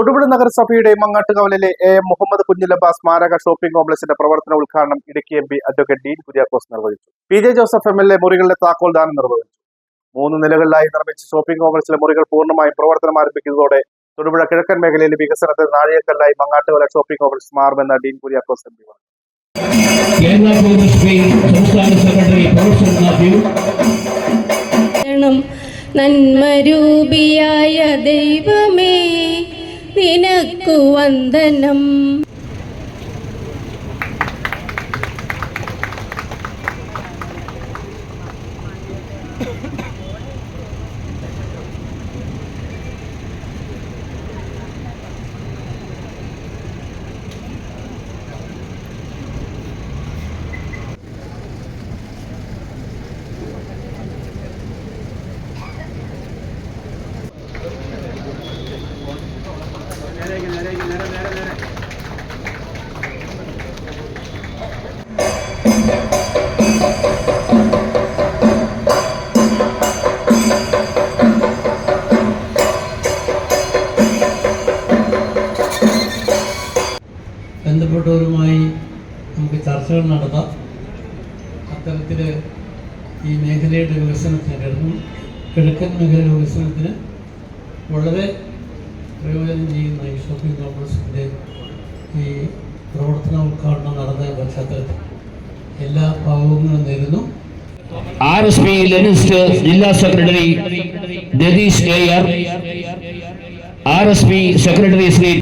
തൊടുപുഴ നഗരസഭയുടെ മങ്ങാട്ടുകാവലിലെ A M Muhammad കുഞ്ഞിലബ സ്മാരക ഷോപ്പിംഗ് കോംപ്ലക്സിന്റെ പ്രവർത്തന ഉദ്ഘാടനം Idukki M P advocate Dean Kuriakose നിർവഹിച്ചു. P J Joseph M L A മുറികളുടെ താക്കോൽ ദാനം നിർവഹിച്ചു. മൂന്ന് നിലകളിലായി നിർമ്മിച്ച ഷോപ്പിംഗ് കോംപ്ലക്സിലെ മുറികൾ പൂർണമായും പ്രവർത്തനം ആരംഭിക്കുന്നതോടെ തൊടുപുഴ കിഴക്കൻ മേഖലയിലെ വികസനത്തിന് നാഴികക്കല്ലായി മങ്ങാട്ടുകാല ഷോപ്പിംഗ് കോംപ്ലക്സ് മാറുമെന്ന് ഡീൻ കുര്യാക്കോസ് എം പി പറഞ്ഞു. കേരള കോൺഗ്രസ് സംസ്ഥാന സെക്രട്ടറി പ്രൊഫസർ മാത്യു നന്മരൂപിയായ ദൈവമേ നിനക്കു വന്ദനം. ബന്ധപ്പെട്ടവരുമായി നമുക്ക് ചർച്ചകൾ നടത്താം. അത്തരത്തിൽ ഈ മേഖലയുടെ വികസനത്തിന് കിഴക്കൻ മേഖലയുടെ വികസനത്തിന് വളരെ പ്രയോജനം ചെയ്യുന്ന ഈ ഷോപ്പിംഗ് കോംപ്ലക്സിന്റെ ഈ പ്രവർത്തന ഉദ്ഘാടനം നടന്ന പശ്ചാത്തലത്തിൽ എല്ലാ ഭാഗങ്ങളും നേരുന്നു. ആർ എസ് പി ലെനിസ്റ്റ് ജില്ലാ secretary Jatheesh A R S P secretary Shri